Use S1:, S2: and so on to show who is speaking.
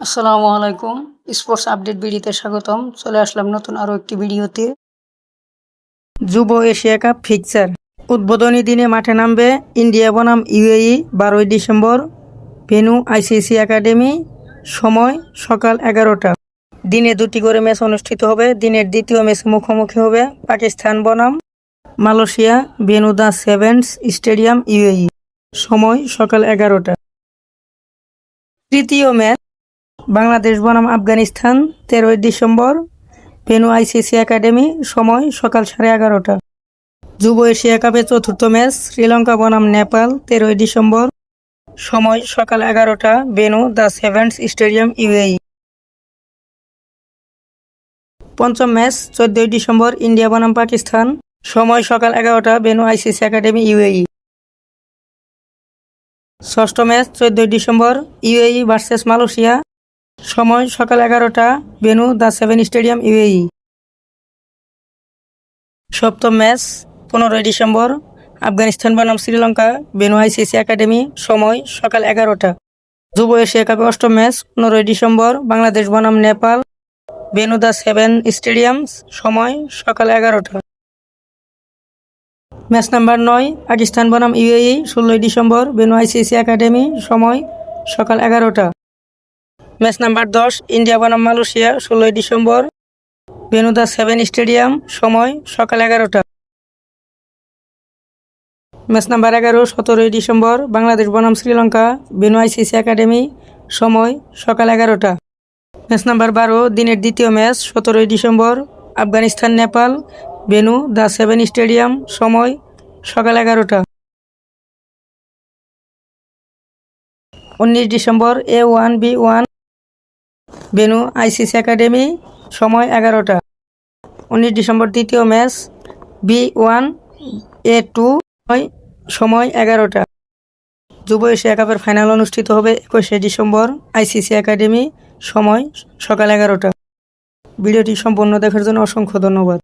S1: আসসালামু আলাইকুম। Sports update ভিডিওতে স্বাগতম। চলে আসলাম নতুন আরও একটি ভিডিওতে। যুব এশিয়া কাপ ফিকচার উদ্বোধনী দিনে মাঠে নামবে ইন্ডিয়া বনাম ইউএই বারোই ডিসেম্বর। ভেনু আইসিসি একাডেমি, সময় সকাল এগারোটা। দিনে দুটি করে ম্যাচ অনুষ্ঠিত হবে। দিনের দ্বিতীয় ম্যাচ মুখোমুখি হবে পাকিস্তান বনাম। Malaysia, venue the sevens stadium UAE. সময় সকাল এগারোটা। তৃতীয় ম্যাচ বাংলাদেশ বনাম আফগানিস্তান, তেরোই ডিসেম্বর, ভেনু আইসিসি একাডেমি, সময় সকাল সাড়ে এগারোটা। যুব এশিয়া কাপে চতুর্থ ম্যাচ, শ্রীলঙ্কা বনাম নেপাল, তেরোই ডিসেম্বর, সময় সকাল এগারোটা, venue the sevens stadium, UAE. পঞ্চম ম্যাচ, চোদ্দই ডিসেম্বর, ইন্ডিয়া বনাম পাকিস্তান, সময় সকাল এগারোটা, ভেনু আইসিসি একাডেমি, ইউএই। ষষ্ঠ ম্যাচ, চোদ্দই ডিসেম্বর, ইউএই ভার্সেস মালয়েশিয়া সময় সকাল এগারোটা, venue the seven stadium, UAE. সপ্তম ম্যাচ, পনেরোই ডিসেম্বর, আফগানিস্তান বনাম শ্রীলঙ্কা, ভেনু আইসিসি একাডেমি, সময় সকাল এগারোটা। যুব এশিয়া কাপে অষ্টম ম্যাচ, পনেরোই ডিসেম্বর, বাংলাদেশ বনাম Nepal, venue the seven stadium, সময় সকাল এগারোটা। ম্যাচ নাম্বার নয়, পাকিস্তান বনাম ইউএই, ষোলোই ডিসেম্বর, ভেনু আইসিসি একাডেমি, সময় সকাল এগারোটা। ম্যাচ নাম্বার দশ, ইন্ডিয়া বনাম মালয়েশিয়া, ষোলোই December venue the seven stadium, সময় সকাল এগারোটা। ম্যাচ নাম্বার এগারো, সতেরোই ডিসেম্বর, বাংলাদেশ বনাম শ্রীলঙ্কা, ভেনু আইসিসি একাডেমি, সময় সকাল এগারোটা। ম্যাচ নাম্বার বারো, দিনের দ্বিতীয় ম্যাচ, সতেরোই December, Afghanistan, Nepal venue the seven stadium, সময় সকাল এগারোটা। উনিশ December, A one B one venue ICC academy, সময় এগারোটা। উনিশ ডিসেম্বর দ্বিতীয় match, B one, A two সময় এগারোটা। যুব এশিয়া কাপের ফাইনাল অনুষ্ঠিত হবে একুশে ডিসেম্বর, আইসিসি একাডেমি, সময় সকাল এগারোটা। ভিডিওটি সম্পূর্ণ দেখার জন্য অসংখ্য ধন্যবাদ।